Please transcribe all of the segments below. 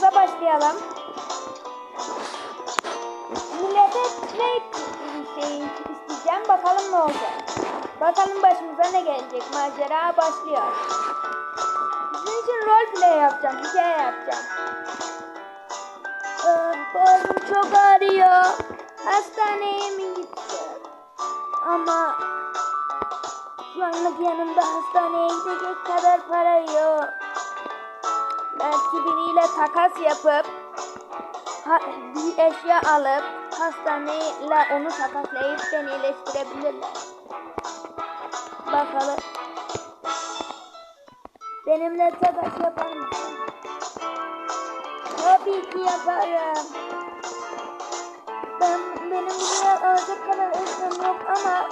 maçımıza başlayalım. Millete ne şey isteyeceğim bakalım ne olacak. Bakalım başımıza ne gelecek. Macera başlıyor. Sizin için roleplay yapacağım. Hikaye yapacağım. Boğazım çok ağrıyor. Hastaneye mi gideceğim? Ama şu anlık yanımda hastaneye gidecek kadar para yok. Belki biriyle takas yapıp ha, bir eşya alıp hastaneyle onu takaslayıp beni iyileştirebilirler. Bakalım. Benimle takas yapar mısın? Tabii ki yaparım. Ben benim buraya alacak kadar eşyam yok ama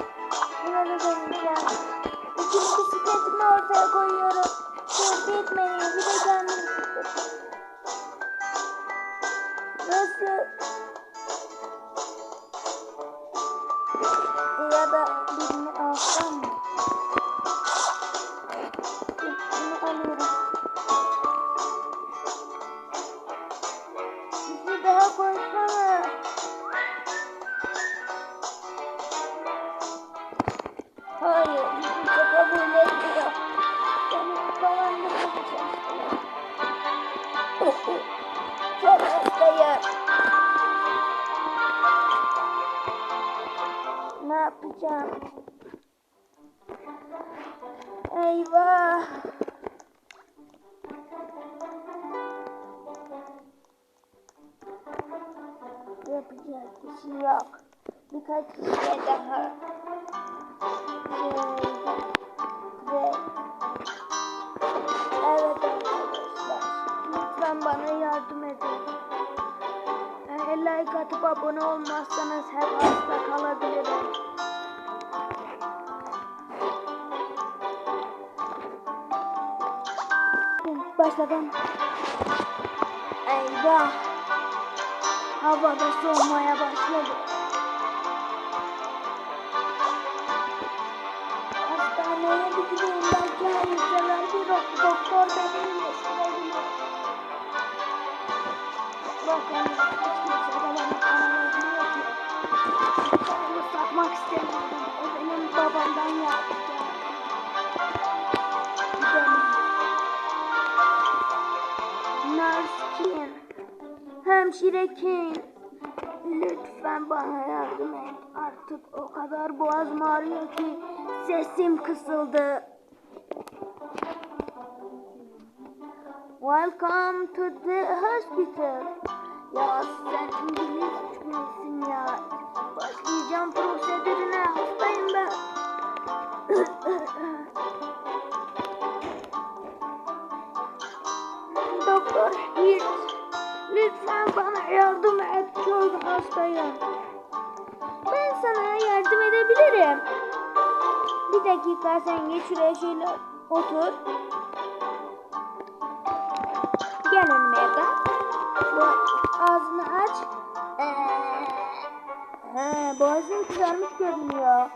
yine de deneyeceğim. İkili bisikletimi ortaya koyuyorum. Siz bitmeyin bir de bisikletim. Nasıl? Yapacağım? Eyvah. Yapacak bir şey yok. Birkaç kişiye daha. Şöyle. Ve Evet arkadaşlar. Lütfen bana yardım edin. Eğer like atıp abone olmazsanız hep hasta kalabilirim. Başladım. Eyvah. Havada soğumaya başladı. Hastaneye bir gideyim belki hayırsever bir dok- doktor beni iyileştirebilir. Bakın hiç kimse de bana vermiyor ki. Paramı satmak istemiyorum. O benim babamdan yapacağım. Hemşire Kim. Lütfen bana yardım et. Artık o kadar boğazım ağrıyor ki sesim kısıldı. Welcome to the hospital. Ya sen İngiliz misin ya? Başlayacağım prosedürüne. Hastayım ben. Lütfen bana yardım et. Çok hastayım. Ben sana yardım edebilirim. Bir dakika sen geç şuraya şöyle otur. Gel önüme yakın. Bu ağzını aç. Ee, he, boğazın kızarmış görünüyor.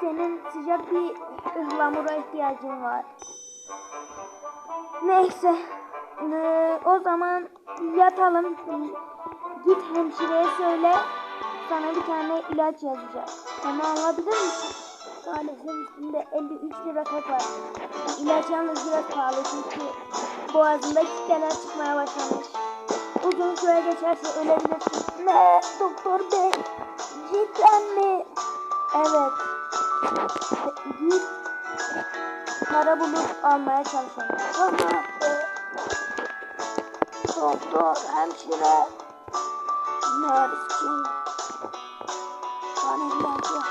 Senin sıcak bir ıhlamura ihtiyacın var. Neyse. Ee, o zaman yatalım. Git hemşireye söyle. Sana bir tane ilaç yazacak. Onu alabilir misin? Maalesef üstünde 53 lira tek var. İlaç yalnız biraz pahalı çünkü boğazında kitleler çıkmaya başlamış. Uzun süre geçerse ölebilirsin. Ne? Doktor bey? Cidden mi? Evet. Git para bulup almaya çalışalım. Tamam. Doktor, hemşire, ilaç yap.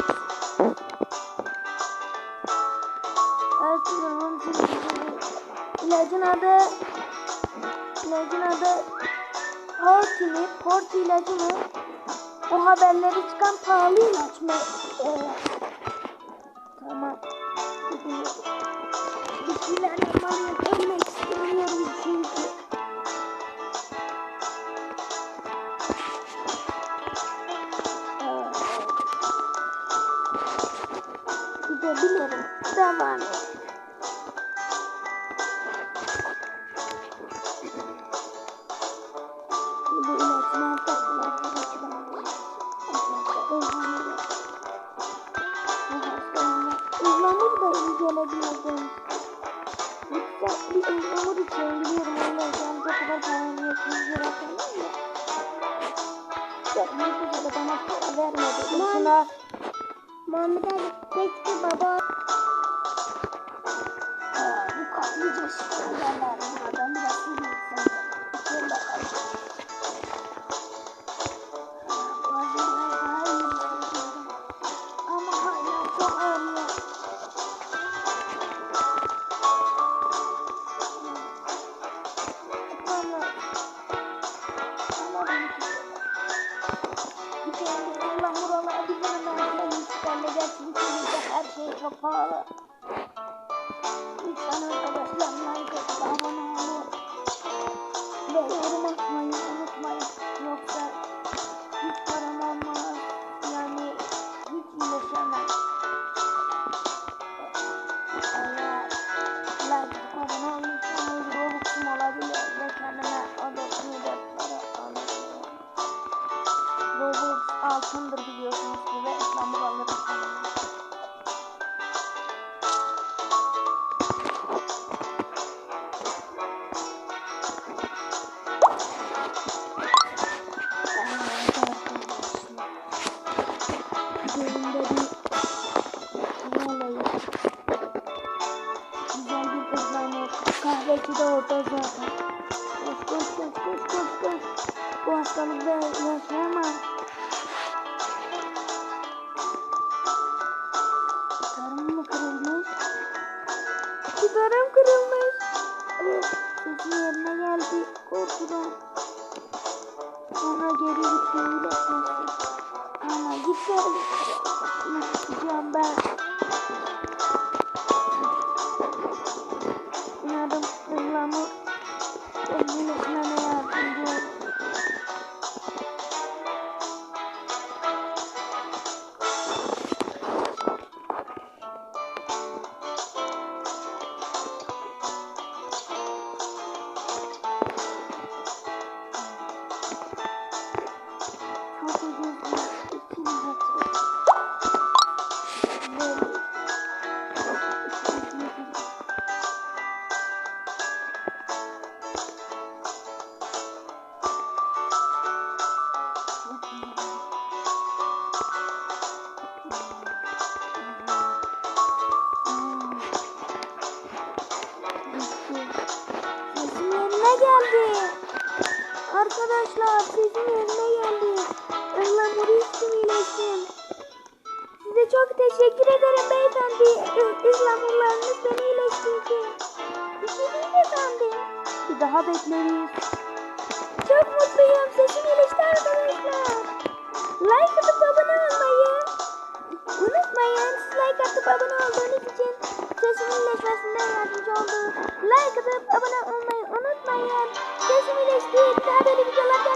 Evet, şimdi. İlacın adı, ilacın adı Porti mi? Porti ilacı mı? O haberleri çıkan pahalı ilaç mı? Evet. Tamam. Bir şeyler yapmalıyım. gidebilirim. Devam et. gelebilirdim. Bir umur için biliyorum öyle olacağım. Bu kadar param yok. Yüz lira falan da. Çok büyük bir bana para vermedi. Boşuna Muhammed Ali keşke baba Aa, bu kaplıca şikayeler buradan biraz. İçerim bakalım. Bu hastalıkta yaşayamam. Gitarım mı kırılmış? Gitarım kırılmış. Sesim yerine geldi. Korkudan. Sonra geri gitti iyileşmesi. Ama gidelim. Gideceğim ben. Umarım ıhlamur iyileşmeme yardımcı olur. Arkadaşlar sesim yerine geldi. Çok teşekkür ederim beyefendi. Ihlamurlarınız beni iyileştirdi. Şey değil efendim. Bir daha bekleriz. Çok mutluyum. Sesim iyileşti arkadaşlar. Like atıp abone olmayı unutmayın. Siz like atıp abone olduğunuz için sesimin iyileşmesinde yardımcı oldu. Like atıp abone olmayı unutmayın. Sesim iyileşti. Bir daha böyle videolar